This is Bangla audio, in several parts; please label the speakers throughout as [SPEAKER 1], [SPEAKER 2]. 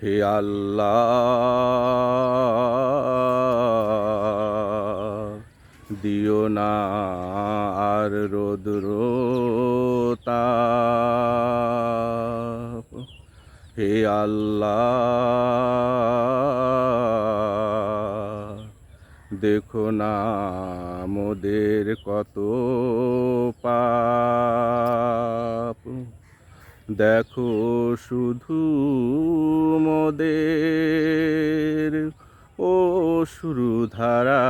[SPEAKER 1] হে আল্লাহ দিও না আর রোদ্র হে আল্লাহ দেখো না মোদের কত পাপ। দেখো শুধু মোদের ও শুরু ধারা।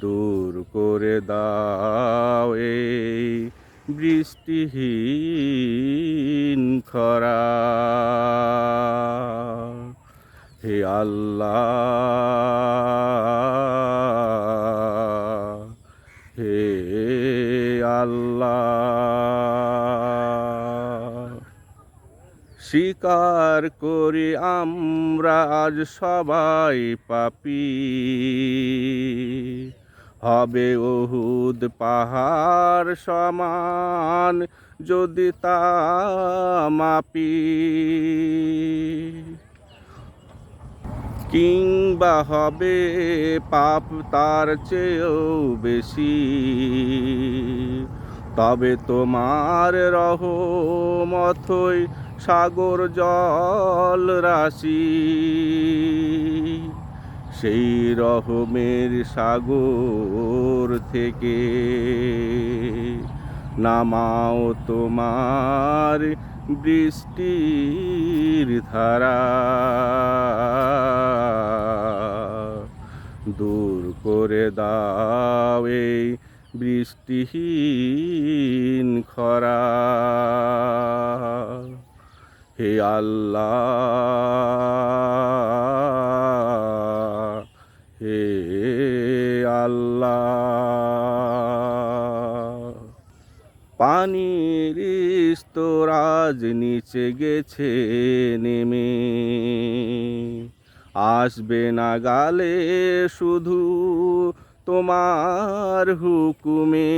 [SPEAKER 1] দূর করে দাও এই বৃষ্টিহীন খরা। হে আল্লাহ স্বীকার করি আমরা আজ সবাই পাপি। হবে ওহুদ পাহাড় সমান যদি তা মাপি। কিংবা হবে পাপ তার চেয়েও বেশি। তবে তোমার রহমতই সাগর জল রাশি। সেই রহমের সাগর থেকে নামাও তোমার বৃষ্টির ধারা। দূর করে দাও এই বৃষ্টিহীন খরা। হে আল্লাহ হে আল্লাহ। পানির স্তরাজ নিচে গেছে, নেমে। আসবে না গালে শুধু তোমার হুকুমে।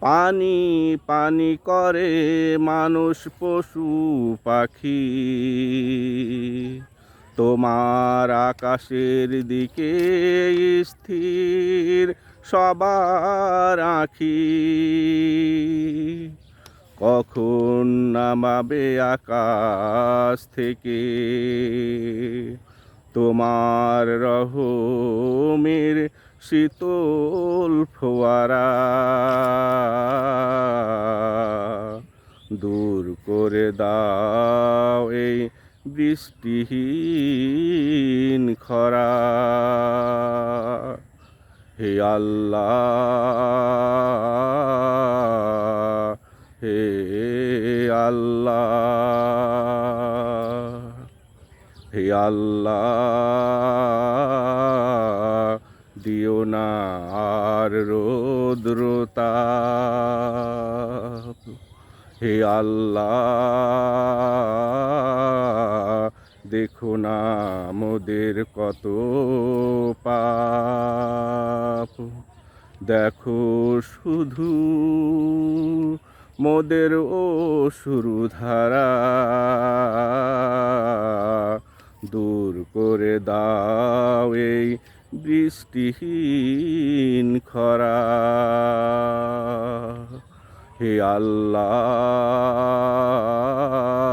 [SPEAKER 1] পানি পানি করে মানুষ পশু পাখি। তোমার আকাশের দিকে স্থির সবার আঁখি। কখন নামাবে আকাশ থেকে? তোমার রহমের শীতল ফোয়ারা দূর করে দাও এই বৃষ্টিহীন খরা। হে আল্লাহ হে আল্লাহ হে আল্লাহ দিও না আর রোদ্রতাপ হে আল্লাহ, দেখো না মোদের কত পাপ। দেখো শুধু মোদের ও শুরু ধারা দূর করে দাও এই বৃষ্টিহীন খরা। হে আল্লাহ!